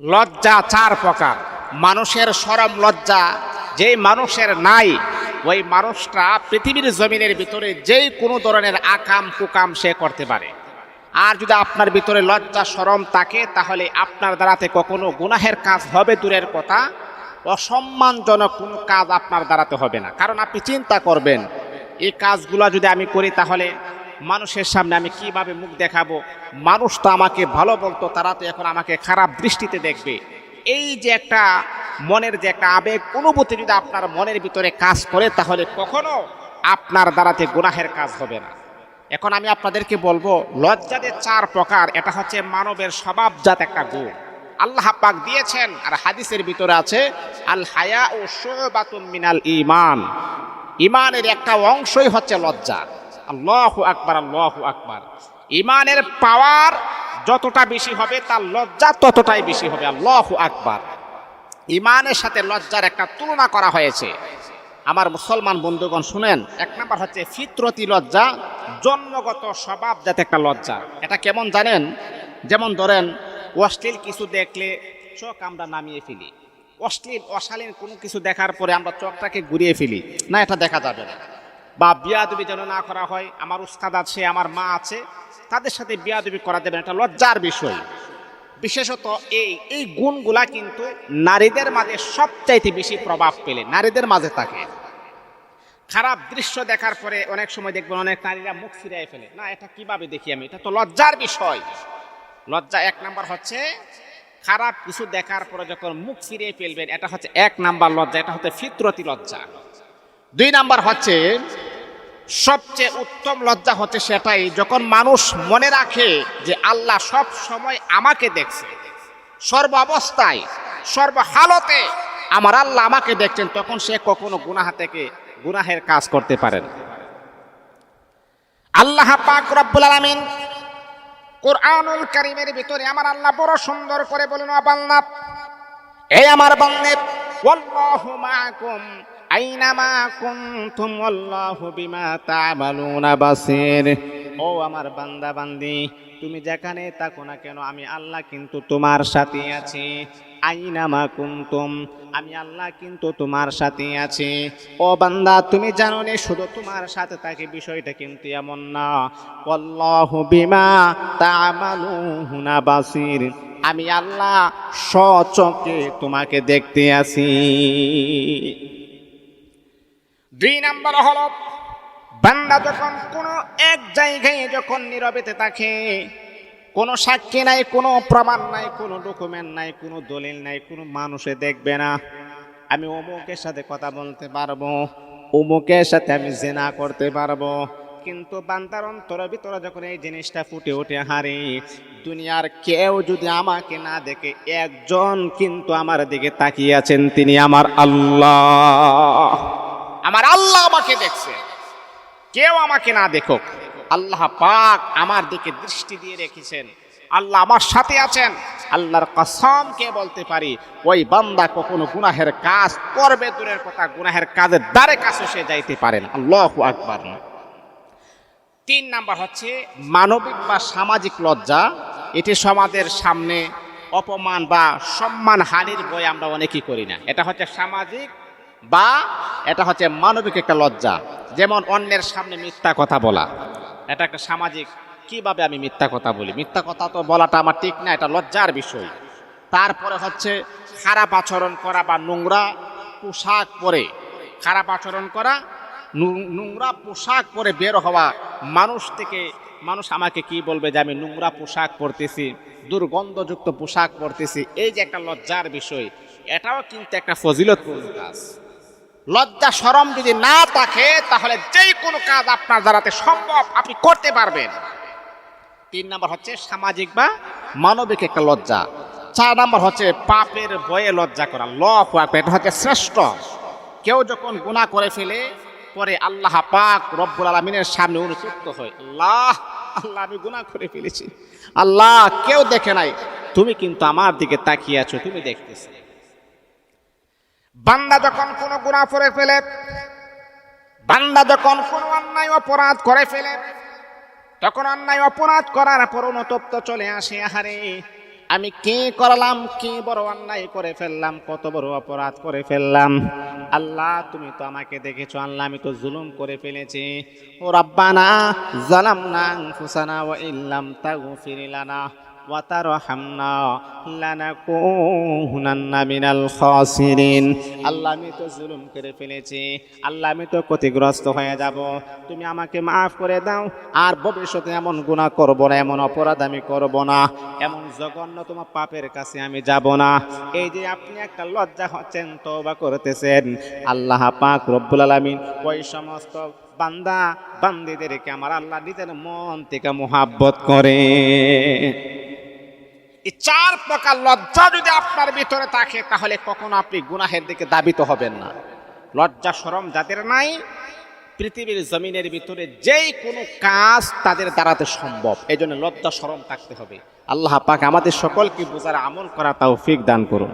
লজ্জা চার প্রকার। মানুষের সরম লজ্জা, যেই মানুষের নাই, ওই মানুষটা পৃথিবীর জমিনের ভিতরে যেই কোনো ধরনের আকাম কুকাম সে করতে পারে। আর যদি আপনার ভিতরে লজ্জা, সরম থাকে, তাহলে আপনার দ্বারাতে কখনো গুনাহের কাজ হবে দূরের কথা, অসম্মানজনক কোনো কাজ আপনার দ্বারাতে হবে না। কারণ আপনি চিন্তা করবেন, এই কাজগুলো যদি আমি করি তাহলে মানুষের সামনে আমি কীভাবে মুখ দেখাবো? মানুষ তো আমাকে ভালো বলতো, তারা তো এখন আমাকে খারাপ দৃষ্টিতে দেখবে। এই যে একটা মনের যে একটা আবেগ, অনুভূতি যদি আপনার মনের ভিতরে কাজ করে, তাহলে কখনো আপনার দ্বারাতে গুনাহের কাজ হবে না। এখন আমি আপনাদেরকে বলব, লজ্জাদের চার প্রকার, এটা হচ্ছে মানবের স্বভাবজাত একটা গুণ। আল্লাহ পাক দিয়েছেন, আর হাদিসের ভিতরে আছে, আল হায়া ও শোবাতুম মিনাল ইমান ইমানের একটা অংশই হচ্ছে লজ্জা। আল্লাহ আকবার আল্লাহ আকবার। ইমানের পাওয়ার যতটা বেশি হবে, তার লজ্জা ততটাই বেশি হবে। আল্লাহ আকবার। ইমানের সাথে লজ্জার একটা তুলনা করা হয়েছে। আমার মুসলমান বন্ধুগণ, শুনেন, এক নাম্বার হচ্ছে ফিতরতি লজ্জা, জন্মগত স্বভাবজাত একটা লজ্জা। এটা কেমন জানেন? যেমন ধরেন, অশ্লীল কিছু দেখলে চোখ আমরা নামিয়ে ফেলি। অশ্লীল, অশালীন কোনো কিছু দেখার পরে আমরা চোখটাকে ঘুরিয়ে ফেলি। না, এটা দেখা যাবে না। বা বিয়াদবি যেন না করা হয়, আমার উস্তাদ আছে, আমার মা আছে, তাদের সাথে বিয়াদবি করা দেবেন, এটা লজ্জার বিষয়। বিশেষত এই এই গুণগুলা কিন্তু নারীদের মাঝে সবচাইতে বেশি প্রভাব পেলে নারীদের মাঝে থাকে। খারাপ দৃশ্য দেখার পরে অনেক সময় দেখবেন অনেক নারীরা মুখ ফিরিয়ে ফেলে, না, এটা কীভাবে দেখি আমি? এটা তো লজ্জার বিষয়। লজ্জা এক নাম্বার হচ্ছে, খারাপ কিছু দেখার পরে যখন মুখ ফিরিয়ে ফেলবেন, এটা হচ্ছে এক নাম্বার লজ্জা, এটা হচ্ছে ফিতরতি লজ্জা। দুই নাম্বার হচ্ছে সবচেয়ে উত্তম লজ্জা হচ্ছে সেটাই যখন মানুষ মনে রাখে যে আল্লাহ সব সময় আমাকে দেখছে। সর্ব অবস্থায়, সর্ব হালতে আমার আল্লাহ আমাকে দেখছেন, তখন সে কখনো গুনাহা থেকে গুনাহের কাজ করতে পারেন আল্লাহ পাক রব্বুল আলামিন কোরআনুল কারীমের ভিতরে আমার আল্লাহ বড় সুন্দর করে বলেন বান্দা এই আমার বান্দে, ওয়াল্লাহু মাআকুম আইনামা কুনতুম আল্লাহু বিমা তা'মালুনা বাসির। ও আমার বান্দা বান্দি তুমি যেখানে থাকো না কেন, আমি আল্লাহ কিন্তু তোমার সাথে আছি। আইনামা কুনতুম, আমি আল্লাহ কিন্তু তোমার সাথে আছি। ও বান্দা, তুমি জানো নে, শুধু তোমার সাথে থাকে বিষয়টা কিন্তু এমন না। আল্লাহু বিমা তা'মালুনা বাসির। আমি আল্লাহ সচকে তোমাকে দেখতে আছি। দুই নাম্বার হল, বান্দা যখন কোনো এক জায়গায় যখন নীরবেতে থাকে, কোনো সাক্ষী নাই, কোনো প্রমাণ নাই, কোনো ডকুমেন্ট নাই, কোনো দলিল নাই, কোনো মানুষে দেখবে না। আমি অমুকের সাথে কথা বলতে পারব, অমুকের সাথে আমি জেনা করতে পারব। কিন্তু বান্দার অন্তরের ভিতরে যখন এই জিনিসটা ফুটে ওঠে, হারে, দুনিয়ার কেউ যদি আমাকে না দেখে, একজন কিন্তু আমার দিকে তাকিয়ে আছেন, তিনি আমার আল্লাহ। আমার আল্লাহ আমাকে দেখছে। কেউ আমাকে না দেখুক, আল্লাহ পাক আমার দিকে দৃষ্টি দিয়ে রেখেছেন। আল্লাহ আমার সাথে আছেন। আল্লাহর কসম কে বলতে পারি, ওই বান্দা কখনো গুনাহের কাজ করবে দূরের কথা, গুনাহের কাজের দ্বারে কাছে সে যাইতে পারে না। আল্লাহ আকবার। তিন নাম্বার হচ্ছে মানবিক বা সামাজিক লজ্জা। এটি সমাজের সামনে অপমান বা সম্মান হানির বই আমরা অনেকেই করি না। এটা হচ্ছে সামাজিক বা এটা হচ্ছে মানবিক একটা লজ্জা। যেমন অন্যের সামনে মিথ্যা কথা বলা। এটা একটা সামাজিক, কীভাবে আমি মিথ্যা কথা বলি? মিথ্যা কথা তো বলাটা আমার ঠিক না, এটা লজ্জার বিষয়। তারপরে হচ্ছে খারাপ আচরণ করা বা নোংরা পোশাক পরে। খারাপ আচরণ করা নোংরা পোশাক পরে বের হওয়া। মানুষ থেকে, মানুষ আমাকে কি বলবে যে আমি নোংরা পোশাক পরতেছি, দুর্গন্ধযুক্ত পোশাক পরতেছি? এই যে একটা লজ্জার বিষয়, এটাও কিন্তু একটা ফজিলতপূর্ণ কাজ। লজ্জা সরম যদি না থাকে, তাহলে যেই কোনো কাজ আপনার দ্বারাতে সম্ভব আপনি করতে পারবেন। তিন নম্বর হচ্ছে সামাজিক বা মানবিক একটা লজ্জা। চার নম্বর হচ্ছে পাপের ভয়ে লজ্জা করা। ল এটা হচ্ছে শ্রেষ্ঠ। কেউ যখন গুনাহ করে ফেলে, পরে আল্লাহ পাক রব্বুল আলমিনের সামনে অনুতপ্ত হয়। আল্লাহ আল্লাহ, আমি গুনাহ করে ফেলেছি। আল্লাহ, কেউ দেখে নাই। তুমি কিন্তু আমার দিকে তাকিয়ে আছো, তুমি দেখতেছো। বান্দা যখন কোনো গুনাহ করে ফেলে, বান্দা যখন কোনো অন্যায় অপরাধ করে ফেলে, তখন অন্যায় অপরাধ করার পর অনুতপ্ত চলে আসে, আহারে, আমি কে করলাম, কি বড় অন্যায় করে ফেললাম, কত বড় অপরাধ করে ফেললাম। আল্লাহ, তুমি তো আমাকে দেখেছ, আল্লাহ, আমি তো জুলুম করে ফেলেছি। ও রাব্বানা, জালামনা আনফুসানা ওয়া ইল্লাম তাগফির লানা। আমি তো জুলুম করে ফেলেছি। আমি তো ক্ষতিগ্রস্ত হয়ে যাব। তুমি আমাকে মাফ করে দাও। আর ভবিষ্যতে এমন গুনাহ করব না, এমন অপরাধ আমি না। এমন পাপের কাছে আমি যাব না। এই যে আপনি একটা লজ্জা হচ্ছেন, তওবা করতেছেন। আল্লাহ পাক রব্বুল আলামিন ওই সমস্ত বান্দা, বান্দিদেরকে আমার আল্লাহ নিজের মন থেকে মোহাব্বত করে। এই চার প্রকার লজ্জা যদি আপনার ভিতরে থাকে, তাহলে কখনো আপনি গুনাহের দিকে দাবিত হবেন না। লজ্জা সরম যাদের নাই, পৃথিবীর জমিনের ভিতরে যেই কোনো কাজ তাদের দাঁড়াতে সম্ভব। এই জন্য লজ্জা সরম থাকতে হবে। আল্লাহ পাক আমাদের সকলকে বোঝার আমল করা তাও ফিক দান করুন।